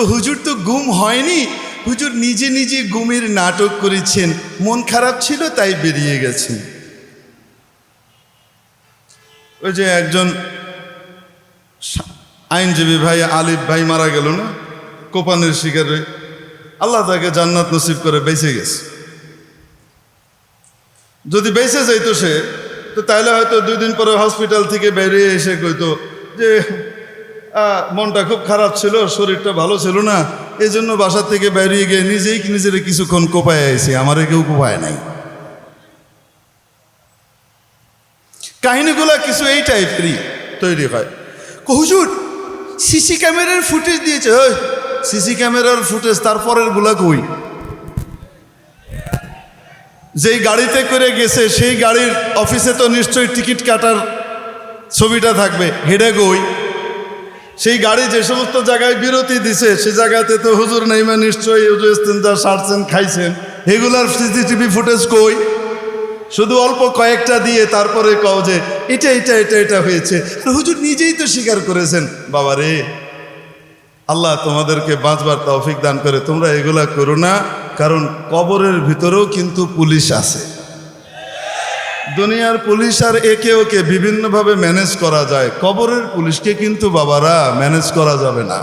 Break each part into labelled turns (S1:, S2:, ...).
S1: হুজুর তো গুম হয়নি। হুজুর নিজে নিজে গুমের নাটক করেছেন। মন খারাপ ছিল, তাই বেরিয়ে গেছেন। ওই যে একজন আইনজীবী ভাই, আলিফ ভাই মারা গেল না? কোপানের শিকারে। আল্লাহ তাকে জান্নাত নসিব করে বেঁচে গেছে। যদি বেঁচে যাইতো সে, তো তাহলে হয়তো দুই দিন পরে হসপিটাল থেকে বেরিয়ে এসে কইতো যে মনটা খুব খারাপ ছিল শরীরটা ভালো ছিল না। এই জন্য বাসা থেকে বেরিয়ে গিয়ে নিজেই নিজের কিছুক্ষণ কোপায় আইছি আমারে কেউ কোপায় নাই। কাহিনীগুলা কিছু এই টাইপেরই তৈরি হয়। কো, হুজুর সিসি ক্যামেরার ফুটেজ দিয়েছে ওই সিসি ক্যামেরার ফুটেজ তারপরেরগুলা কই? যেই গাড়িতে করে গেছে সেই গাড়ির অফিসে তো নিশ্চয়ই টিকিট কাটার ছবিটা থাকবে হেডে গই সেই গাড়ি যে সমস্ত জায়গায় বিরতি দিছে, সে জায়গাতে তো হুজুর নেইমা নিশ্চয়ই হুজুর ইস্তেঞ্জা সারছেন, খাইছেন। এগুলার সিসিটিভি ফুটেজ কই? শুধু অল্প কয়েকটা দিয়ে তারপরে কও যে, এটা এটা এটা এটা হয়েছে। আর হুজুর নিজেই তো স্বীকার করেছেন, বাবা রে, আল্লাহ তোমাদেরকে বাঁচবার তৌফিক দান করে, তোমরা এগুলা করো না, কারণ কবরের ভিতরেও কিন্তু পুলিশ আছে। দুনিয়ার পুলিশ আর একে ওকে বিভিন্নভাবে ম্যানেজ করা যায়। কবরের পুলিশকে কিন্তু বাবারা ম্যানেজ করা যাবে না।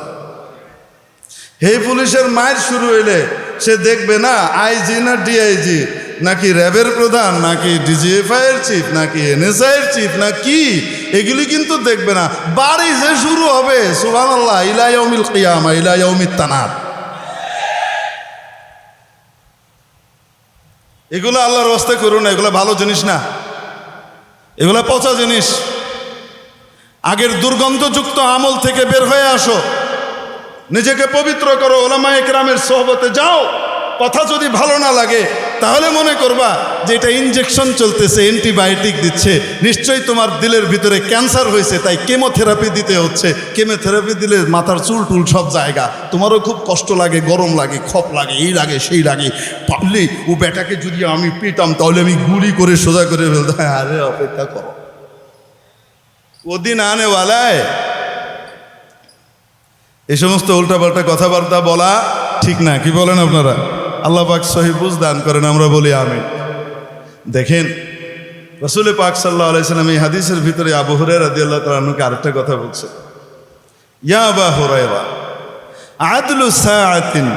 S1: হে পুলিশের মায়ের শুরু হইলে সে দেখবে না আইজি না ডিআইজি নাকি র্যাবের প্রধান, নাকি ডিজিএফআই এর চিফ, নাকি এনএসআই এর চিফ, না কি? এগুলি কিন্তু দেখবে না। বাড়ি যে শুরু হবে সুবান আল্লাহ ইলাইমিল কিয়ামা ইলাইমিত তানাত। এগুলো আল্লাহর রাস্তায় করুন এগুলো ভালো জিনিস না। এগুলো পচা জিনিস। আগের দুর্গন্ধযুক্ত আমল থেকে বের হয়ে আসো। নিজেকে পবিত্র করো ওলামা একরামের সহবতে যাও। কথা যদি ভালো না লাগে তাহলে মনে করবা যে এটা ইনজেকশন চলতেছে অ্যান্টিবায়োটিক দিচ্ছে। নিশ্চয়ই তোমার দিলের ভিতরে ক্যান্সার হয়েছে, তাই কেমোথেরাপি দিতে হচ্ছে। কেমোথেরাপি দিলে মাথার চুল টুল সব জায়গা। তোমারও খুব কষ্ট লাগে, গরম লাগে, খপ লাগে, এই লাগে, সেই লাগে। পারলে ও বেটাকে যদি আমি পেতাম, তাহলে আমি গুলি করে সোজা করে ফেলতাম। আরে অপেক্ষা করো। ওদিন আনে ওয়ালায় এই সমস্ত উল্টাপাল্টা কথাবার্তা বলা ঠিক না, কি বলেন আপনারা? আল্লাহ পাক সহি বুঝ দান করেন, আমরা বলি আমি দেখেন, রসুল পাক সাল্লাহ আলাইসালাম এই হাদিসের ভিতরে আবু হরে রাদি আল্লাহ তালকে আরেকটা কথা বলছে। ইয়া আবা হুরায়রা, আদলু সাআতিন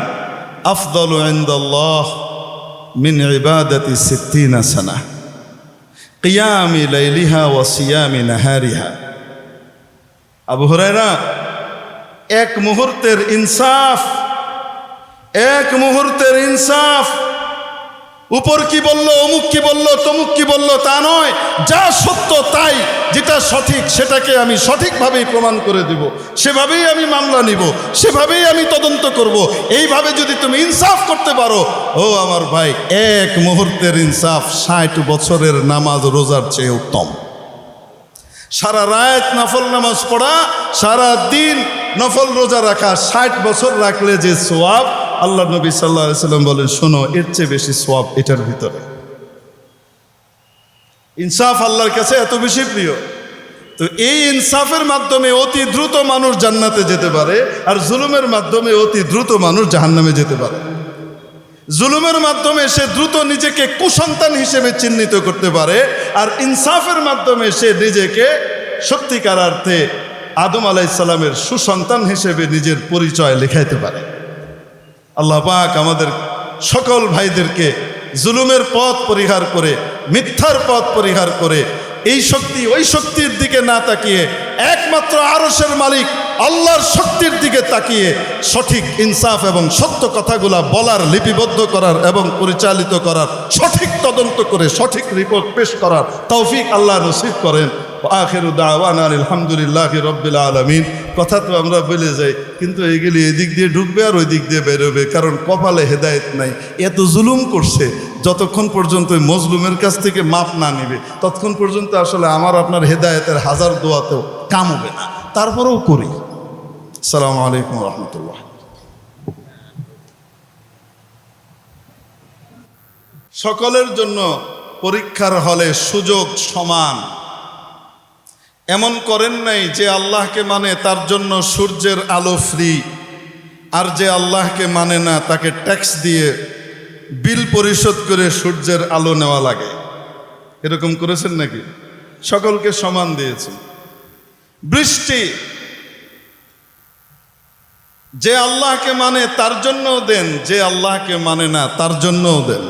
S1: আফদলু ইনদাল্লাহ মিন ইবাদাতি সিত্তিনা সানা, কিয়ামি লাইলিহা ওয়া সিয়ামি নাহারিহা। আবু হুরায়রা, এক মুহূর্তের ইনসাফ এক মুহূর্তের ইনসাফ। উপর কি বলল, অমুক কি বলল, তমুক কি বলল, তা নয়। যা সত্য তাই, যেটা সঠিক সেটাকে আমি সঠিকভাবেই প্রমাণ করে দিব। সেভাবেই আমি মামলা নিব, সেভাবেই আমি তদন্ত করব। এইভাবে যদি তুমি ইনসাফ করতে পারো, ও আমার ভাই, এক মুহূর্তের ইনসাফ ষাট বছরের নামাজ রোজার চেয়ে উত্তম। সারা রাত নফল নামাজ পড়া, সারা দিন নফল রোজা রাখা, ষাট বছর রাখলে যে সোয়াব আল্লাহ নবী সাল্লাহ সাল্লাম বলেন, শোনো, এর চেয়ে বেশি সোয়াব এটার ভিতরে। ইনসাফ আল্লাহর কাছে এত বেশি প্রিয়। তো এই ইনসাফের মাধ্যমে অতি দ্রুত মানুষ জান্নাতে যেতে পারে আর জুলুমের মাধ্যমে অতি দ্রুত মানুষ জাহান্নামে যেতে পারে। জুলুমের মাধ্যমে সে দ্রুত নিজেকে কুসন্তান হিসেবে চিহ্নিত করতে পারে আর ইনসাফের মাধ্যমে সে নিজেকে সত্যিকার অর্থে আদম আলাইসাল্লামের সুসন্তান হিসেবে নিজের পরিচয় লেখাইতে পারে। আল্লাহ পাক আমাদের সকল ভাইদেরকে জুলুমের পথ পরিহার করে, মিথ্যার পথ পরিহার করে, এই শক্তি ওই শক্তির দিকে না তাকিয়ে, একমাত্র আরসের মালিক আল্লাহর শক্তির দিকে তাকিয়ে সঠিক ইনসাফ এবং সত্য কথাগুলা বলার, লিপিবদ্ধ করার এবং পরিচালিত করার, সঠিক তদন্ত করে সঠিক রিপোর্ট পেশ করার তৌফিক আল্লাহ নসিব করেন। আখের দাওয়ান আলহামদুলিল্লাহ রব্বিল আলমিন। কথা তো আমরা বলে যাই, কিন্তু এগুলি এদিক দিয়ে ঢুকবে আর ওই দিক দিয়ে বেরোবে, কারণ কপালে হেদায়েত নাই। এত জুলুম করছে, যতক্ষণ পর্যন্ত মজলুমের কাছ থেকে মাপ না নিবে, ততক্ষণ পর্যন্ত আসলে আমার আপনার হেদায়েতের হাজার দোয়াতেও কাম হবে না। তারপরেও করি। সালামু আলাইকুম রহমতুল্লাহ। সকলের জন্য পরীক্ষার হলে সুযোগ সমান। এমন করেন নাই যে আল্লাহকে মানে তার জন্য সূর্যের আলো ফ্রি আর যে আল্লাহকে মানে না তাকে ট্যাক্স দিয়ে বিল পরিশোধ করে সূর্যের আলো নেওয়া লাগে। এরকম করেছেন নাকি? সকলকে সমান দিয়েছেন বৃষ্টি, যে আল্লাহকে মানে তার জন্যও দেন, যে আল্লাহকে মানে না তার জন্যও দেন।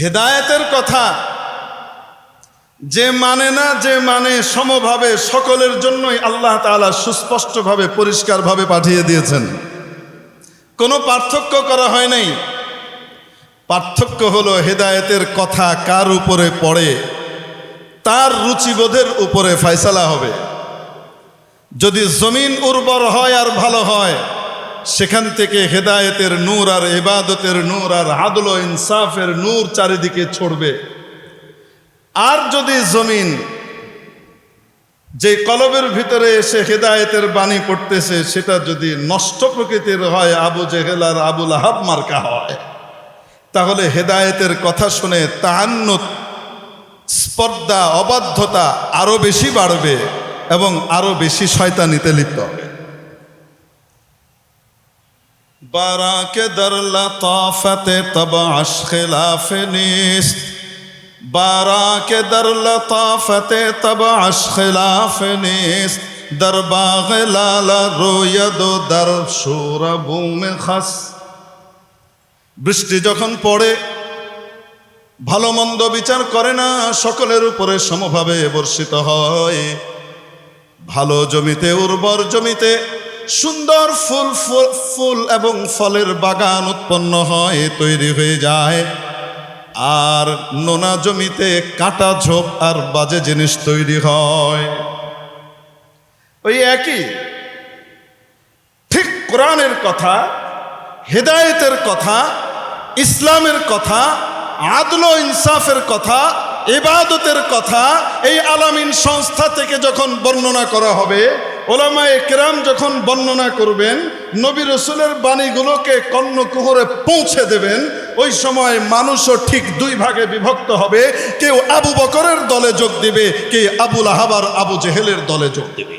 S1: হেদায়েতের কথা যে মানে না, যে মানে সমভাবে সকলের জন্যই আল্লাহ তাআলা সুস্পষ্টভাবে, পরিষ্কারভাবে পাঠিয়ে দিয়েছেন। কোনো পার্থক্য করা হয় নাই। পার্থক্য হলো হেদায়েতের কথা কার উপরে পড়ে, তার রুচিবোধের উপরে ফয়সালা হবে। যদি জমিন উর্বর হয় আর ভালো হয়, সেখান থেকে হেদায়েতের নূর আর ইবাদতের নূর আর আদল ইনসাফের নূর চারিদিকে ছড়বে। আর যদি জমিন যে কলবের ভিতরে এসে হেদায়েতের বাণী পড়তেছে, সেটা যদি নষ্ট প্রকৃতির হয়, আবু জেহেল আর আবুল আহাব মার্কা হয়, তাহলে হেদায়েতের কথা শুনে তাহান্নুত, স্পর্ধা, অবাধ্যতা আরও বেশি বাড়বে এবং আরও বেশি শয়তানিতে লিপ্ত হবে। বারাকে দর লতাফতে তব আশ খিলাফ নিস্ত বারাকে দর লতাফতে তব আশ খিলাফ নিস্ত দর বাগ লালা রোয়দ দর সুরবুমে খাস। বৃষ্টি যখন পড়ে, ভালো মন্দ বিচার করে না, সকলের উপরে সমভাবে বর্ষিত হয়। ভালো জমিতে, উর্বর জমিতে সুন্দর ফুল ফুল এবং ফলের বাগান উৎপন্ন হয়, তৈরি হয়ে যায়। আর নোনা জমিতে কাটা ঝোপ আর বাজে জিনিস তৈরি হয়। ওই একই। ঠিক কোরআনের কথা, হেদায়েতের কথা, ইসলামের কথা, আদল ইনসাফের কথা, ইবাদতের কথা, এই আলামিন সংস্থা থেকে যখন বর্ণনা করা হবে, ওলামায়ে কেরাম যখন বর্ণনা করবেন, নবী রসুলের বাণীগুলোকে কর্ণকুহরে পৌঁছে দেবেন ওই সময় মানুষও ঠিক দুই ভাগে বিভক্ত হবে। কেউ আবু বকরের দলে যোগ দিবে কে আবুল আহাবার আবু জেহেলের দলে যোগ দিবে।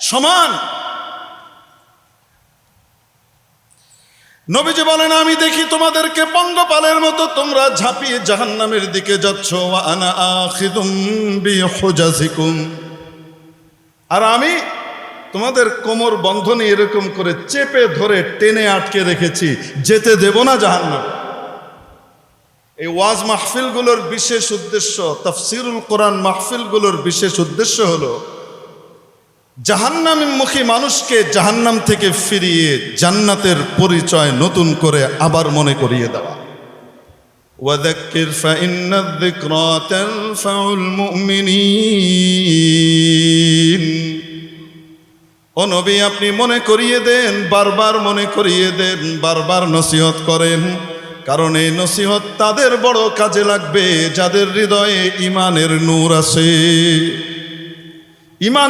S1: সমান। নবীজি বলেন, আমি দেখি তোমাদেরকে পঙ্গপালের মতো, তোমরা ঝাঁপিয়ে জাহান্নামের দিকে যাচ্ছ। আনা আর আমি তোমাদের কোমর বন্ধনী এরকম করে চেপে ধরে টেনে আটকে রেখেছি, যেতে দেব না জাহান্ন এই ওয়াজ মাহফিলগুলোর বিশেষ উদ্দেশ্য, তফসিরুল কোরআন মাহফিলগুলোর বিশেষ উদ্দেশ্য হলো জাহান্নামীমুখী মানুষকে জাহান্নাম থেকে ফিরিয়ে জান্নাতের পরিচয় নতুন করে আবার মনে করিয়ে দেওয়া। ওয়াদাক্কির ফাইন্নাদ যিকরা তানফাউল মুমিনিন। ও নবী, আপনি মনে করিয়ে দেন, বারবার মনে করিয়ে দেন, বারবার নসিহত করেন। কারণ এই নসিহত তাদের বড় কাজে লাগবে, যাদের হৃদয়ে ইমানের নূর আছে। ইমান